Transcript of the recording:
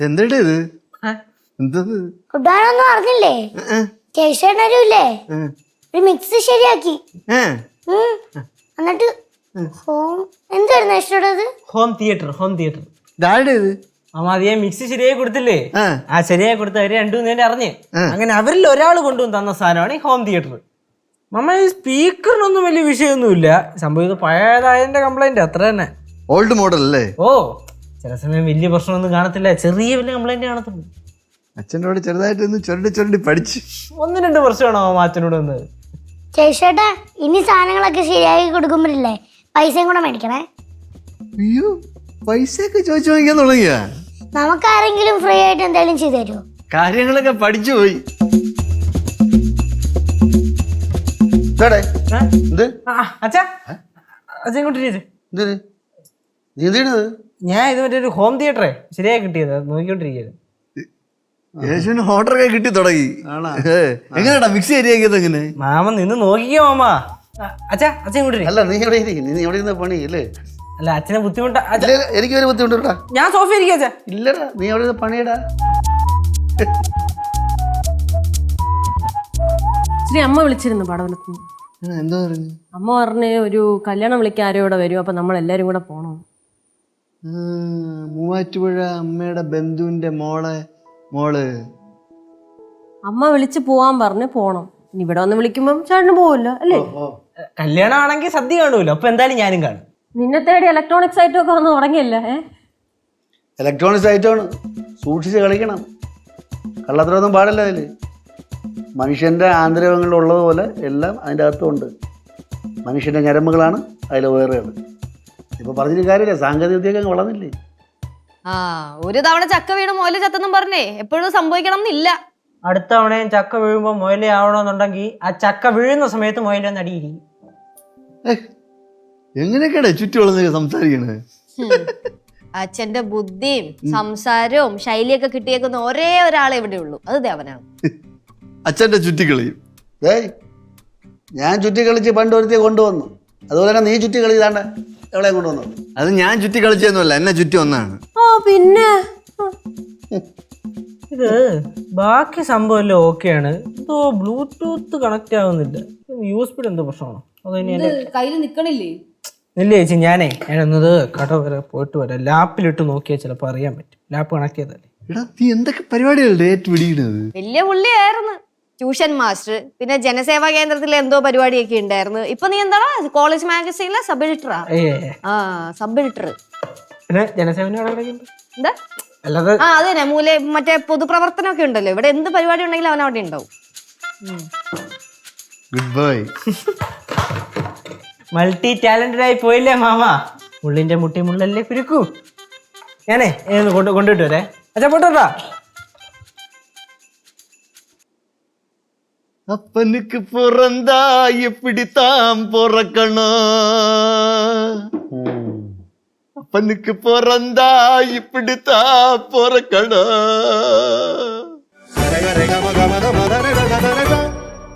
എന്തേടാ ഇത്? എന്തത്? കുട്ടാനൊന്നും അറിഞ്ഞില്ലേ? ചേച്ചേട്ടനും ഇല്ലേ ഒരു മിക്സ് ശരിയാക്കി. എന്നിട്ട് ഹോം എന്തായിരുന്നു ഹോം തിയേറ്റർ ഹോം തിയേറ്റർ. ഇത്? മിക്സി ശരിയായി കൊടുത്തില്ലേ? ആ. ശരിയായി കൊടുത്ത അവർ രണ്ടു നേരം അറിഞ്ഞ്. അങ്ങനെ അവരിൽ ഒരാൾ കൊണ്ടുവന്ന് തന്ന സാധനമാണ് ഈ ഹോം തിയേറ്റർ. മമ്മ ഈ സ്പീക്കറിനൊന്നും വലിയ വിഷയമൊന്നുമില്ല. സംഭവം ഇത് പഴയതായതിന്റെ കംപ്ലൈന്റ് അത്ര തന്നെ. ഓൾഡ് മോഡൽ അല്ലേ? ഓ. ചില സമയം വലിയ പ്രശ്നമൊന്നും കാണത്തില്ല. ചെറിയ വലിയ കംപ്ലൈന്റ് കാണത്തുള്ളൂ അച്ഛനോട് ചെറുതായിട്ടൊന്ന് ചെറുതായിട്ട് ഒന്ന് ചുരണ്ടി ചുരണ്ടി പഠിച്ച്. ഒന്ന് രണ്ട് വർഷമാണോ മാമ അച്ഛനോട് വന്നത്? ചേച്ചേട്ടാ ഇനി സാധനങ്ങളൊക്കെ ശരിയാക്കി കൊടുക്കുമ്പോഴില്ലേ പൈസയും കൂടെ മേടിക്കണേ? അയ്യോ പൈസയൊക്കെ ചോദിച്ചു വാങ്ങിക്കാൻ തുടങ്ങിയ? നമുക്കാരെങ്കിലും ഫ്രീ ആയിട്ട് എന്തെങ്കിലും ചെയ്തു തരുമോ കാര്യങ്ങളൊക്കെ പഠിച്ചു പോയി. ഇതാടെ? എന്ത്? അച്ഛാ. അച്ഛൻ കൊണ്ടിരിക്കുന്നത് എന്ത് നീ എന്തിനത് ഞാൻ ഇത് മറ്റേ ഒരു ഹോം തിയേറ്ററേ ശരിയായി കിട്ടിയത്. നോക്കിക്കൊണ്ടിരിക്കുന്നത് യേശുവിന് ഓർഡർ ഒക്കെ കിട്ടി തുടങ്ങി. എങ്ങനെയാടാ? മിക്സ് ശരിയാക്കിയത് എങ്ങനെ മാമ നിന്ന് നോക്കിക്കോ മാമ. അച്ഛാ അച്ഛൻ ഇങ്ങോട്ട് അല്ല നീ എവിടെ ഇരിക്കും നീ എവിടെ ഇരുന്ന പണി അല്ലേ അല്ല അച്ഛനെ ബുദ്ധിമുട്ടാ. എനിക്ക് ഒരു ബുദ്ധിമുട്ടാ ഞാൻ സോഫ ഇരിക്കാ അച്ഛാ. ഇല്ലടാ നീ എവിടെ ഇരുന്ന പണിയടാ? ശ്രീ അമ്മ വിളിച്ചിരുന്നു പടവലത്ത് എന്താ പറഞ്ഞു? അമ്മ പറഞ്ഞ് ഒരു കല്യാണം വിളിക്കാൻ ആരോ ഇവിടെ വരും? അപ്പൊ നമ്മൾ എല്ലാരും കൂടെ പോണം. മൂവാറ്റുപുഴ അമ്മയുടെ ബന്ധുവിന്റെ മോളെ മോൾ. അമ്മ വിളിച്ചു പോവാൻ പറഞ്ഞ് പോണം. ഇനി ഇവിടെ വന്ന് വിളിക്കുമ്പം ചേട്ടന് പോവല്ലോ അല്ലേ? കല്യാണം ആണെങ്കിൽ സദ്യ കാണുമല്ലോ അപ്പൊ എന്തായാലും ഞാനും കാണും. നിന്നെ തേടി ഇലക്ട്രോണിക്സ് ഐറ്റം ഒക്കെ വന്ന് തുടങ്ങിയല്ലേ ഇലക്ട്രോണിക്സ് ഐറ്റമാണ് സൂക്ഷിച്ച് കളിക്കണം. കള്ളത്തരൊന്നും പാടില്ല അതിൽ മനുഷ്യന്റെ ആന്തരികങ്ങളിൽ ഉള്ളതുപോലെ എല്ലാം അതിന്റെ അകത്തുണ്ട് മനുഷ്യന്റെ ഞരമ്പുകളാണ് അതിലെ വയറുകൾ. ഇപ്പോൾ പറഞ്ഞിട്ട് കാര്യമില്ല സാങ്കേതിക വിദ്യയൊക്കെ അങ്ങ് വളർന്നില്ലേ? ആ ഒരു തവണ ചക്ക വീണ് മോൽ ചത്തെന്നും പറഞ്ഞേ എപ്പോഴും സംഭവിക്കണം എന്നില്ല. അടുത്ത തവണയും ചക്ക വീഴുമ്പോൾ മുയലേ ആവണമെന്നുണ്ടെങ്കിൽ ആ ചക്ക വീഴുന്ന സമയത്ത് മുയലേ നടിയിരിക്കും എങ്ങനെയൊക്കെയാണ് ചുറ്റി സംസാരിക്കണത് അച്ഛന്റെ ബുദ്ധിയും സംസാരവും ശൈലിയൊക്കെ കിട്ടിയേക്കുന്ന ഒരേ ഒരാളെ ഇവിടെ ഉള്ളൂ. അത് ദേവനാണ്. അച്ഛന്റെ ചുറ്റിക്കളിയും ഞാൻ ചുറ്റി കളിച്ച് പണ്ട് ഒരുത്തിയെ കൊണ്ടുവന്നു. അതുപോലെ തന്നെ നീ ചുറ്റി കളിച്ചാണ്ട് എവിടെ കൊണ്ടുവന്നു? അത് ഞാൻ ചുറ്റി കളിച്ചതൊന്നുമല്ല എന്നെ ചുറ്റി ഒന്നാണ് ഓ പിന്നെ? ഇത് ബാക്കി സംഭവം എല്ലാം ഓക്കെയാണ് എന്തോ ബ്ലൂടൂത്ത് കണക്ട് ആവുന്നില്ല. യൂസ് സ്പീഡ് എന്തോ പ്രശ്നമാണോ? അതോ ഇനി എന്റെ കയ്യിൽ നിക്കണില്ലേ? ഇല്ല ചേച്ചി ഞാനേ ഞാനൊന്നത് കട വരെ പോയിട്ട് വരാം. ലാപ്പിലിട്ട് നോക്കിയാൽ ചിലപ്പോൾ അറിയാൻ പറ്റും. ലാപ്പ് കണക്ട് ചെയ്തല്ലേ എടാ നീ എന്തൊക്കെ പരിപാടികളുടെ ഏറ്റുപിടിക്കുന്നത് വലിയ പുള്ളിയായിരുന്നു. ട്യൂഷൻ മാസ്റ്റർ പിന്നെ ജനസേവാ കേന്ദ്രത്തിൽ എന്തോ പരിപാടിയൊക്കെ ഉണ്ടായിരുന്നു. ഇപ്പൊ നീ എന്താ കോളേജ് മാഗസീനിലെ സബ് എഡിറ്ററാ ആ സബ് എഡിറ്റർ പിന്നെ ജനസേവന എന്താ? അല്ലാതെ ആ അത് തന്നെ. മൂല മറ്റേ പൊതുപ്രവർത്തനം ഒക്കെ ഉണ്ടല്ലോ. ഇവിടെ എന്ത് പരിപാടി ഉണ്ടെങ്കിലും അവൻ അവിടെ ഉണ്ടാവും. ഗുഡ് ബൈ മൾട്ടി ടാലന്റഡ് ആയി പോയില്ലേ മാമ? മുള്ളിന്റെ മുട്ടി മുള്ളല്ലേ കുരുക്കൂ. ഞാനേ കൊണ്ട് കൊണ്ടുവിട്ട് വരേ. അച്ഛാ പോട്ടോട്ടാ. அப்பனுக்கு பிறந்தா இப்படித்தான் பிறக்கணும்? அப்பனுக்கு பிறந்தா இப்படித்தான் பிறக்கணும்.